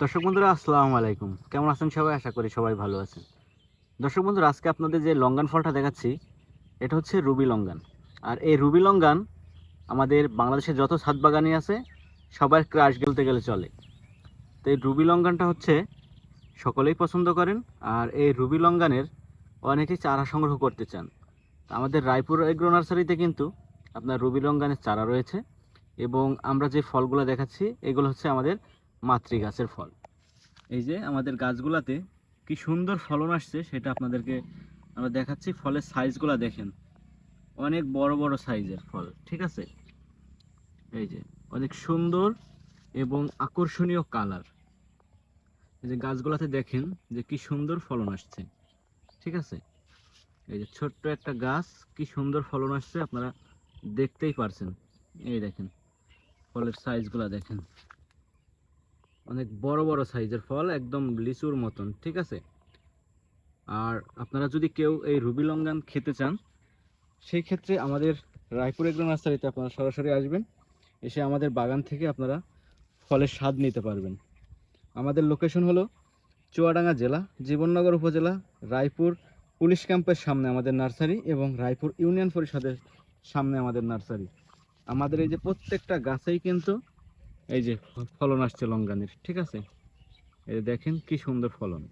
দর্শক বন্ধুরা, আসসালামু আলাইকুম। কেমন আছেন সবাই? আশা করি সবাই ভালো আছেন। দর্শক বন্ধুরা, আজকে আপনাদের যে লঙ্গান ফলটা দেখাচ্ছি, এটা হচ্ছে রুবি লঙ্গান। আর এই রুবি লঙ্গান আমাদের বাংলাদেশের যত ছাদ বাগানি আছে, সবার ক্রাশ গেলতে গেলে চলে। তো এই রুবি লঙ্গানটা হচ্ছে, সকলেই পছন্দ করেন, আর এই রুবি লঙ্গানের অনেকেই চারা সংগ্রহ করতে চান। আমাদের রায়পুর এগ্রো নার্সারিতে কিন্তু আপনার রুবি লঙ্গানের চারা রয়েছে, এবং আমরা যে ফলগুলো দেখাচ্ছি, এগুলো হচ্ছে আমাদের মাতৃ গাছের ফল। এই যে আমাদের গাছগুলাতে কি সুন্দর ফলন আসছে, সেটা আপনাদেরকে আমরা দেখাচ্ছি। ফলের সাইজগুলো দেখেন। অনেক বড় বড় সাইজের ফল, ঠিক আছে? এই যে অনেক সুন্দর এবং আকর্ষণীয় কালার। এই যে গাছগুলাতে দেখেন যে কি সুন্দর ফলন আসছে, ঠিক আছে? এই যে ছোট্ট একটা গাছ, কি সুন্দর ফলন আসছে, আপনারা দেখতেই পারছেন। এই দেখেন, ফলের সাইজগুলো দেখেন। অনেক বড় বড় সাইজের ফল, একদম লিচুর মতন, ঠিক আছে? আর আপনারা যদি কেউ এই রুবি লঙ্গান খেতে চান, সেই ক্ষেত্রে আমাদের রায়পুর এগ্রো নার্সারিতে আপনারা সরাসরি আসবেন। এসে আমাদের বাগান থেকে আপনারা ফলের স্বাদ নিতে পারবেন। আমাদের লোকেশন হলো চুয়াডাঙ্গা জেলা, জীবননগর উপজেলা, রায়পুর পুলিশ ক্যাম্পের সামনে আমাদের নার্সারি এবং রায়পুর ইউনিয়ন পরিষদের সামনে আমাদের নার্সারি। আমাদের এই যে প্রত্যেকটা গাছেই কিন্তু এই যে ফলন আসছে লঙ্গানের, ঠিক আছে? এই দেখেন কি সুন্দর ফলন।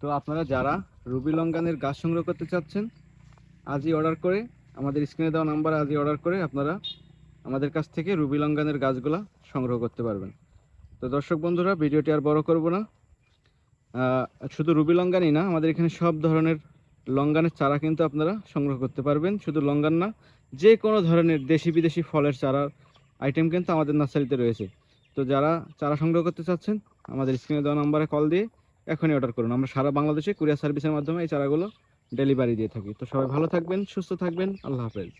তো আপনারা যারা রুবি লঙ্গানের গাছ সংগ্রহ করতে চাচ্ছেন, আজই অর্ডার করে, আমাদের স্ক্রিনে দেওয়া নাম্বার আজই অর্ডার করে আপনারা আমাদের কাছ থেকে রুবি লঙ্গানের গাছগুলা সংগ্রহ করতে পারবেন। তো দর্শক বন্ধুরা, ভিডিওটি আর বড় করব না। শুধু রুবি লঙ্গানই না, আমাদের এখানে সব ধরনের লঙ্গানের চারা কিন্তু আপনারা সংগ্রহ করতে পারবেন। শুধু লঙ্গান না, যে কোনো ধরনের দেশি বিদেশি ফলের চারার আইটেম কিন্তু আমাদের নার্সারিতে রয়েছে। তো যারা চারা সংগ্রহ করতে চাচ্ছেন, আমাদের স্ক্রিনে দেওয়া নাম্বারে কল দিয়ে এখনই অর্ডার করুন। আমরা সারা বাংলাদেশে কুরিয়ার সার্ভিসের মাধ্যমে এই চারাগুলো ডেলিভারি দিয়ে থাকি। তো সবাই ভালো থাকবেন, সুস্থ থাকবেন। আল্লাহ হাফেজ।